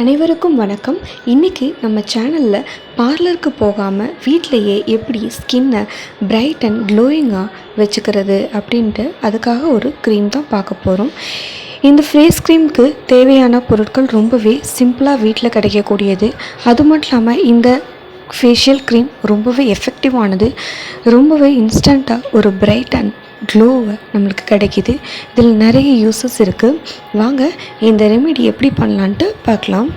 அனைவருக்கும் வணக்கம். இன்றைக்கி நம்ம சேனலில் பார்லருக்கு போகாமல் வீட்டிலையே எப்படி ஸ்கின்னை பிரைட் அண்ட் க்ளோயிங்காக வச்சுக்கிறது அப்படின்ட்டு அதுக்காக ஒரு க்ரீம் தான் பார்க்க போகிறோம் இந்த ஃபேஸ் க்ரீம்க்கு தேவையான பொருட்கள் ரொம்பவே சிம்பிளாக வீட்டில் கிடைக்கக்கூடியது. அது மட்டும் இல்லாமல் இந்த ஃபேஷியல் க்ரீம் ரொம்பவே எஃபெக்டிவானது ரொம்பவே இன்ஸ்டண்ட்டாக ஒரு பிரைட் அண்ட் க்ளோவை நம்மளுக்கு கிடைக்கிது. இதில் நிறைய யூஸஸ் இருக்குது வாங்க இந்த ரெமெடி எப்படி பண்ணலான்ட்டு பார்க்கலாம்.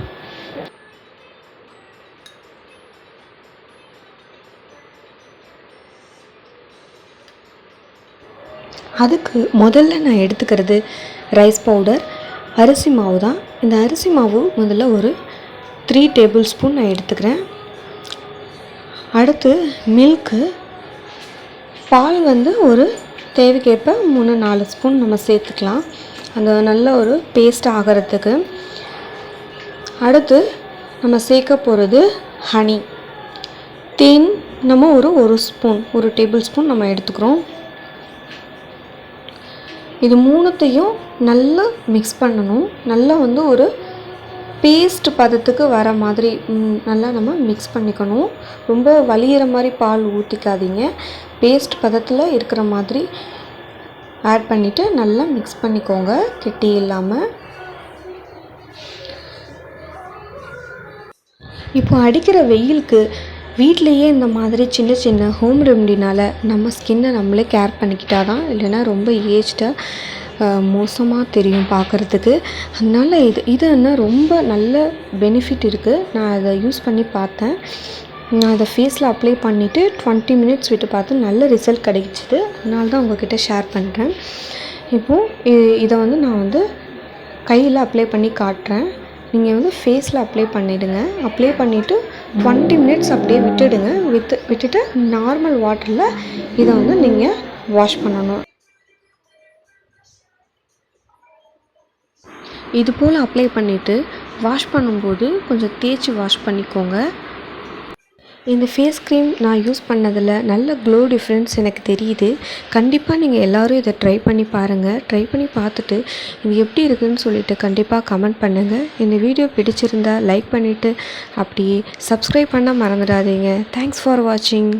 அதுக்கு முதல்ல நான் எடுத்துக்கிறது ரைஸ் பவுடர் அரிசி மாவு தான். இந்த அரிசி மாவு முதல்ல ஒரு த்ரீ டேபிள் ஸ்பூன் நான் எடுத்துக்கிறேன். அடுத்து மில்க்கு பால் வந்து ஒரு தேவைக்கேற்ப மூணு நாலு ஸ்பூன் நம்ம சேர்த்துக்கலாம். அந்த நல்ல ஒரு பேஸ்ட் ஆகிறதுக்கு. அடுத்து நம்ம சேர்க்க போகிறது ஹனி தேன் நம்ம ஒரு ஒரு ஸ்பூன் ஒரு டேபிள் ஸ்பூன் நம்ம எடுத்துக்கிறோம். இது மூணுத்தையும் நல்லா மிக்ஸ் பண்ணணும். நல்லா வந்து ஒரு பேஸ்ட் பதத்துக்கு வர மாதிரி நல்லா நம்ம மிக்ஸ் பண்ணிக்கணும். ரொம்ப வலியிற மாதிரி பால் ஊற்றிக்காதீங்க பேஸ்ட் பதத்தில் இருக்கிற மாதிரி ஆட் பண்ணிவிட்டு நல்லா மிக்ஸ் பண்ணிக்கோங்க. கெட்டி இல்லாமல் இப்போ அடிக்கிற வெயிலுக்கு வீட்டிலையே இந்த மாதிரி சின்ன சின்ன ஹோம் ரெமடினால் நம்ம ஸ்கின்னை நம்மளே கேர் பண்ணிக்கிட்டால் தான் இல்லைன்னா ரொம்ப ஏஜ்டாக மோசமாக தெரியும் பார்க்குறதுக்கு. அதனால் இது இது என்ன ரொம்ப நல்ல பெனிஃபிட் இருக்குது நான் அதை யூஸ் பண்ணி பார்த்தேன். நான் அதை ஃபேஸில் அப்ளை பண்ணிவிட்டு டுவெண்ட்டி மினிட்ஸ் விட்டு பார்த்து நல்ல ரிசல்ட் கிடைச்சிது. அதனால தான் உங்ககிட்ட ஷேர் பண்ணுறேன் இப்போது இதை வந்து நான் வந்து கையில் அப்ளை பண்ணி காட்டுறேன். நீங்கள் வந்து ஃபேஸில் அப்ளை பண்ணிவிடுங்க அப்ளை பண்ணிவிட்டு டுவெண்ட்டி மினிட்ஸ் அப்படியே விட்டுடுங்க. வித்து விட்டுட்டு நார்மல் வாட்டரில் இதை வந்து நீங்கள் வாஷ் பண்ணணும். இது போல் அப்ளை பண்ணிவிட்டு வாஷ் பண்ணும்போது கொஞ்சம் தேய்ச்சி வாஷ் பண்ணிக்கோங்க. இந்த ஃபேஸ் க்ரீம் நான் யூஸ் பண்ணதில் நல்ல க்ளோ டிஃப்ரென்ஸ் எனக்கு தெரியுது. கண்டிப்பாக நீங்கள் எல்லோரும் இதை ட்ரை பண்ணி பாருங்கள் ட்ரை பண்ணி பார்த்துட்டு இது எப்படி இருக்குதுன்னு சொல்லிட்டு கண்டிப்பாக கமெண்ட் பண்ணுங்கள் இந்த வீடியோ பிடிச்சிருந்தா லைக் பண்ணிவிட்டு அப்படியே சப்ஸ்கிரைப் பண்ண மறந்துடாதீங்க. தேங்க்ஸ் ஃபார் வாட்சிங்